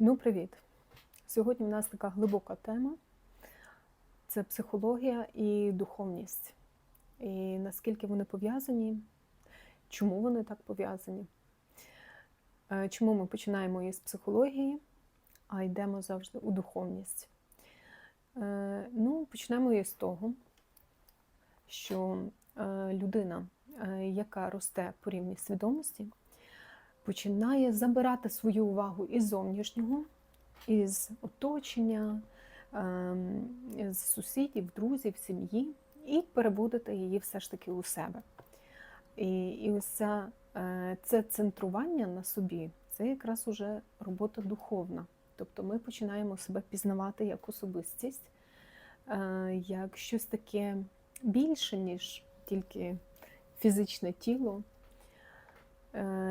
Ну, привіт! Сьогодні в нас така глибока тема це психологія і духовність. І наскільки вони пов'язані, чому вони так пов'язані? Е, Чому ми починаємо із психології, а йдемо завжди у духовність? Е, Ну, почнемо із того, що е, людина, яка росте по рівні свідомості, починає забирати свою увагу із зовнішнього, із оточення, ем, з сусідів, друзів, сім'ї, і переводити її все ж таки у себе. І, і ось ця, е, це центрування на собі це якраз уже робота духовна. Тобто ми починаємо себе пізнавати як особистість, е, як щось таке більше, ніж тільки фізичне тіло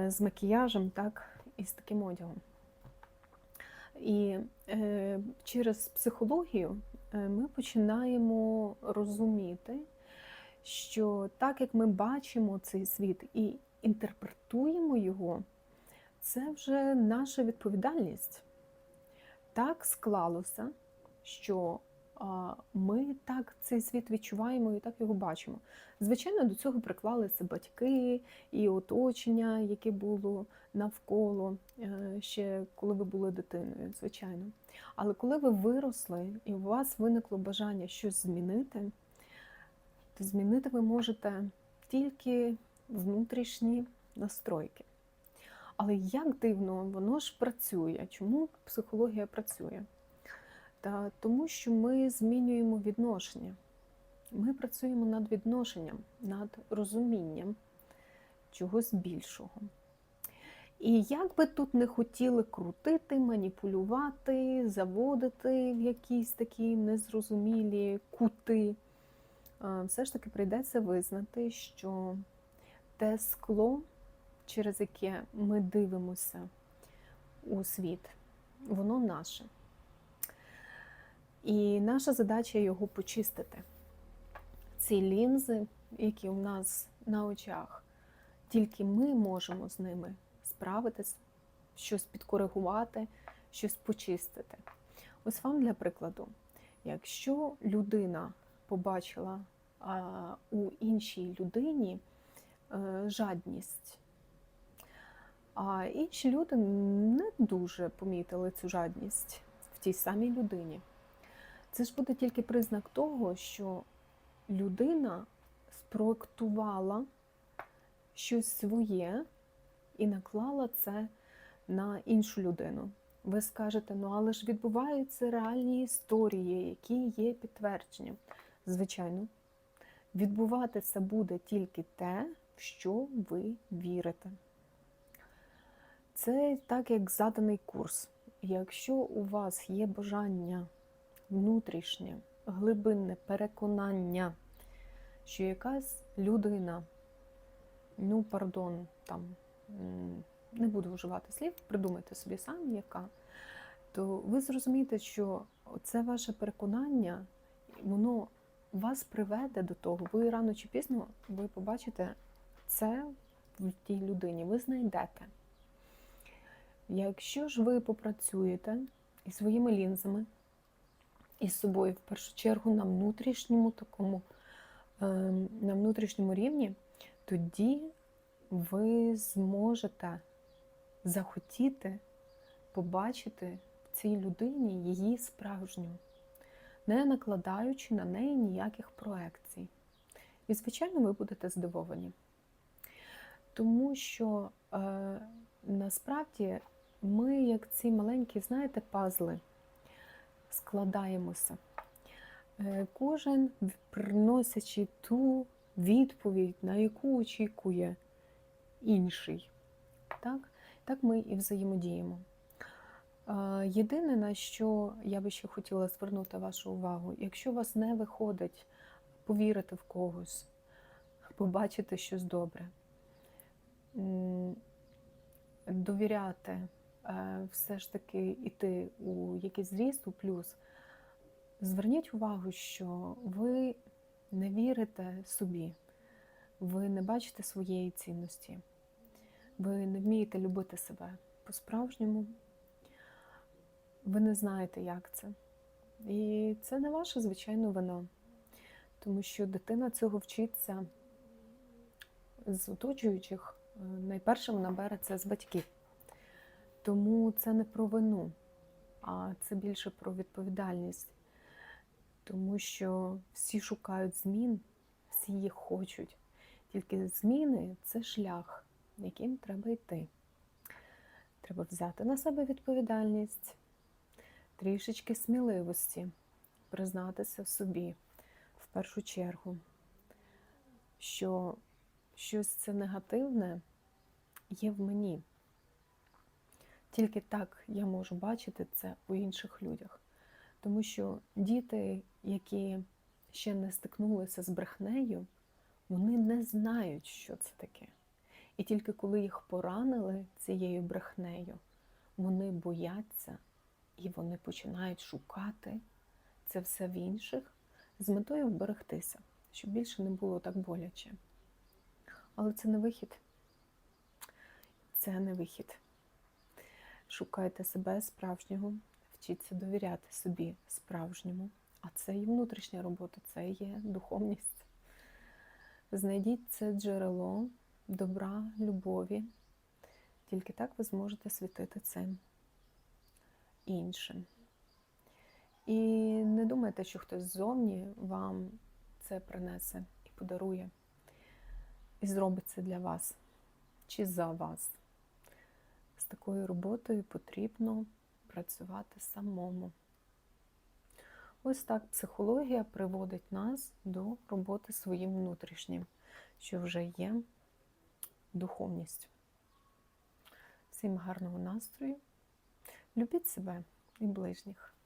з макіяжем, так, і з таким одягом. І е, через психологію е, ми починаємо розуміти, що так як ми бачимо цей світ і інтерпретуємо його, це вже наша відповідальність. Так склалося, що ми так цей світ відчуваємо і так його бачимо. Звичайно, до цього приклалися батьки і оточення, яке було навколо е, ще коли ви були дитиною, звичайно. Але коли ви виросли і у вас виникло бажання щось змінити, то змінити ви можете тільки внутрішні настройки. Але як дивно, воно ж працює. Чому психологія працює? Та тому що ми змінюємо відношення. Ми працюємо над відношенням, над розумінням чогось більшого. І як би тут не хотіли крутити, маніпулювати, заводити в якісь такі незрозумілі кути, е, все ж таки прийдеться визнати, що те скло, через яке ми дивимося у світ, воно наше. І наша задача його почистити. Ці лінзи, які у нас на очах, тільки ми можемо з ними справитись, щось підкоригувати, щось почистити. Ось вам для прикладу, якщо людина побачила у іншій людині а, жадність, а інші люди не дуже помітили цю жадність в тій самій людині. Це ж буде тільки признак того, що людина спроектувала щось своє і наклала це на іншу людину. Ви скажете, ну але ж відбуваються реальні історії, які є підтвердженням. Звичайно, відбуватися буде тільки те, в що ви вірите. Це так, як заданий курс. Якщо у вас є бажання внутрішнє, глибинне переконання, що якась людина, ну, пардон, там, не буду вживати слів, придумайте собі самі, яка, то ви зрозумієте, що це ваше переконання, воно вас приведе до того, ви рано чи пізно ви побачите це в тій людині, ви знайдете. Якщо ж ви попрацюєте із своїми лінзами, із собою, в першу чергу, на внутрішньому такому, ем, на внутрішньому рівні, тоді ви зможете захотіти побачити в цій людині її справжню, не накладаючи на неї ніяких проекцій. І, звичайно, ви будете здивовані. Тому що е, насправді ми, як ці маленькі, знаєте, пазли, складаємося. Е, кожен приносячи ту відповідь, на яку очікує інший. Так, так ми і взаємодіємо. Е, Єдине, на що я би ще хотіла звернути вашу увагу, якщо у вас не виходить повірити в когось, побачити щось добре, довіряти, все ж таки йти у якийсь зріст, у плюс, зверніть увагу, що ви не вірите собі, ви не бачите своєї цінності, ви не вмієте любити себе по-справжньому. ви не знаєте, як це. І це не ваша звичайна вина, тому що дитина цього вчиться з оточуючих. Е, Найперше вона бере це з батьків. Тому це не про вину, а це більше про відповідальність. Тому що всі шукають змін, всі їх хочуть. Тільки зміни це шлях, яким треба йти. Треба взяти на себе відповідальність, трішечки сміливості, признатися в собі в першу чергу, що щось це негативне є в мені. Тільки так я можу бачити це у інших людях. Тому що діти, які ще не стикнулися з брехнею, вони не знають, що це таке. І тільки коли їх поранили цією брехнею, вони бояться і вони починають шукати це все в інших з метою вберегтися, щоб більше не було так боляче. Але це не вихід. Це не вихід. Шукайте себе справжнього, вчіться довіряти собі справжньому. А це і внутрішня робота, це є духовність. Знайдіть це джерело добра, любові. Тільки так ви зможете світити цим іншим. І не думайте, що хтось ззовні вам це принесе і подарує, і зробить це для вас чи за вас. Такою роботою потрібно працювати самому. Ось так психологія приводить нас до роботи своїм внутрішнім, що вже є духовністю. Всім гарного настрою. Любіть себе і ближніх.